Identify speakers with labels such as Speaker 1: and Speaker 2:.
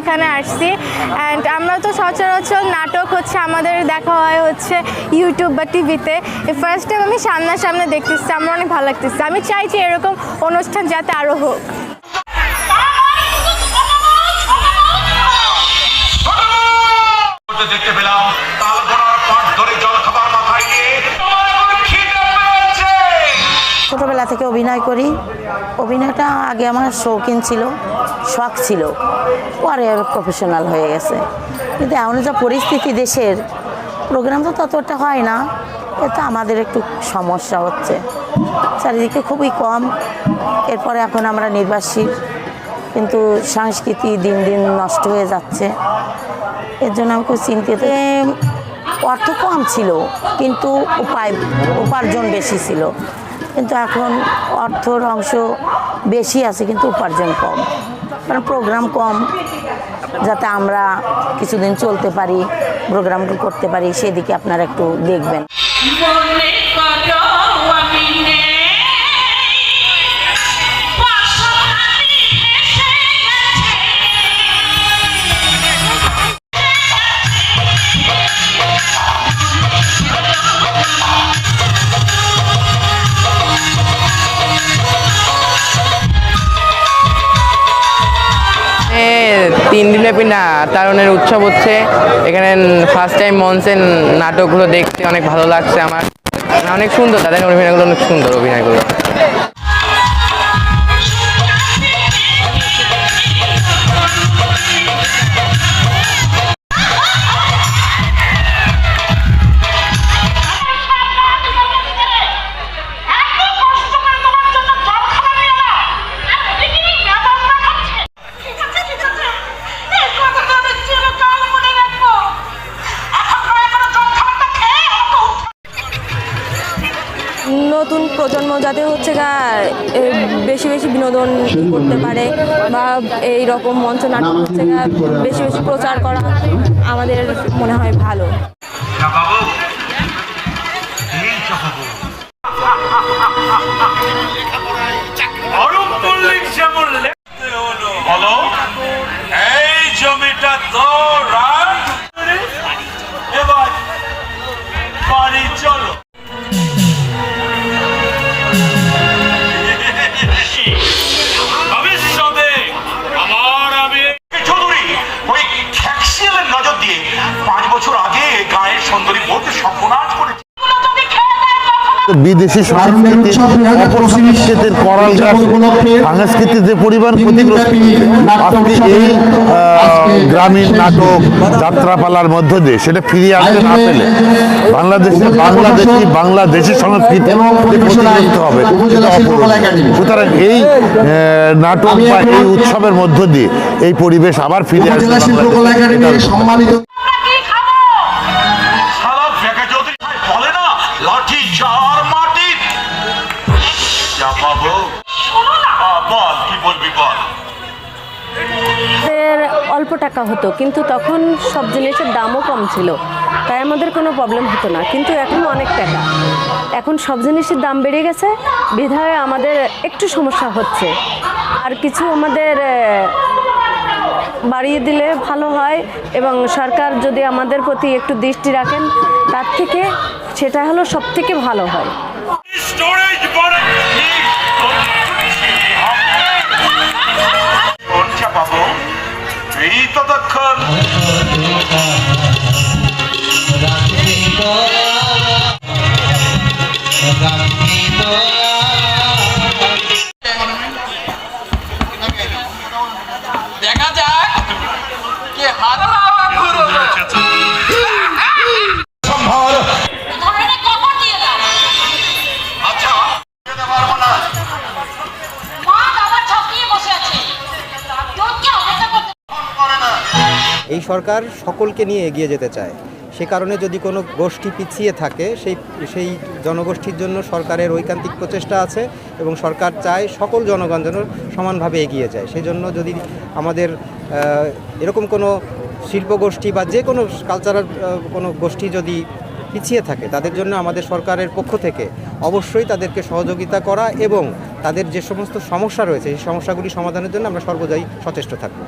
Speaker 1: এখানে আসছি অ্যান্ড আমরা তো সচরাচর নাটক হচ্ছে আমাদের দেখা হয় হচ্ছে ইউটিউব বা টিভিতে ফার্স্ট টাইম আমি সামনাসামনি দেখতেছি আমার অনেক ভালো লাগতেছে আমি চাইছি এরকম অনুষ্ঠান যাতে আরও হোক
Speaker 2: দেখতে পেলাম
Speaker 3: থেকে অভিনয় করি। অভিনয়টা আগে আমার শৌখিন ছিল, শখ ছিল। পরে প্রফেশনাল হয়ে গেছে। কিন্তু এমন যা পরিস্থিতি দেশের প্রোগ্রাম তো ততটা হয় না। এতে আমাদের একটু সমস্যা হচ্ছে। চারিদিকে খুবই কম। এরপরে এখন আমরা নির্বাসী। কিন্তু সংস্কৃতি দিন দিন নষ্ট হয়ে যাচ্ছে। এর জন্য আমি খুব চিন্তিত। অর্থ কম ছিল, কিন্তু উপায়, উপার্জন বেশি ছিল। কিন্তু এখন অর্থর অংশ বেশি আছে, কিন্তু উপার্জন কম। কারণ প্রোগ্রাম কম, যাতে আমরা কিছুদিন চলতে পারি প্রোগ্রামগুলো করতে পারি, সেদিকে আপনারা একটু দেখবেন।
Speaker 4: এ তিন দিনব্যাপী না, তারণের উৎসব হচ্ছে। এখানে ফার্স্ট টাইম মঞ্চে নাটকগুলো দেখতে অনেক ভালো লাগছে আমার। অনেক সুন্দর, তাদের অভিনয়গুলো অনেক সুন্দর, অভিনয়গুলো।
Speaker 5: নতুন প্রজন্ম যাতে হচ্ছে গা এ, বেশি বেশি বিনোদন করতে পারে বা এই রকম মঞ্চ নাটক হচ্ছে গা বেশি বেশি প্রচার করা আমাদের মনে হয় ভালো।
Speaker 2: যেমন
Speaker 6: বিদেশি সংস্কৃতি করাল গাছ সাংস্কৃতিক যে পরিমাণ ক্ষতিগ্রস্ত আজকে এই গ্রামীণ নাটক যাত্রাপালার মধ্য দিয়ে সেটা ফিরিয়ে আনতে না পেলে বাংলাদেশে বাংলাদেশি বাংলাদেশি সংস্কৃতি ক্ষতিগ্রস্ত হবে সুতরাং এই নাটক বা এই উৎসবের মধ্য দিয়ে এই পরিবেশ আবার ফিরে আসবে
Speaker 7: সম্মানিত
Speaker 5: আমাদের অল্প টাকা হতো কিন্তু তখন সব জিনিসের দামও কম ছিল। তাই আমাদের কোনো প্রবলেম হতো না কিন্তু এখন অনেক টাকা। এখন সব জিনিসের দাম বেড়ে গেছে বিধায় আমাদের একটু সমস্যা হচ্ছে। আর কিছু আমাদের বাড়িয়ে দিলে ভালো হয় এবং সরকার যদি আমাদের প্রতি একটু দৃষ্টি রাখেন তার থেকে সেটা হলো সব থেকে ভালো হয়।
Speaker 2: কোনটা এই ততক্ষণ
Speaker 8: এই সরকার সকলকে নিয়ে এগিয়ে যেতে চায়। সে কারণে যদি কোনো গোষ্ঠী পিছিয়ে থাকে, সেই সেই জনগোষ্ঠীর জন্য সরকারের ঐকান্তিক প্রচেষ্টা আছে এবং সরকার চায় সকল জনগণ যেন সমানভাবে এগিয়ে যায়। সেই জন্য যদি আমাদের এরকম কোনো শিল্পগোষ্ঠী বা যে কোনো কালচারাল কোনো গোষ্ঠী যদি পিছিয়ে থাকে, তাদের জন্য আমাদের সরকারের পক্ষ থেকে অবশ্যই তাদেরকে সহযোগিতা করা এবং তাদের যে সমস্ত সমস্যা রয়েছে, সেই সমস্যাগুলি সমাধানের জন্য আমরা সর্বদাই সচেষ্ট থাকব।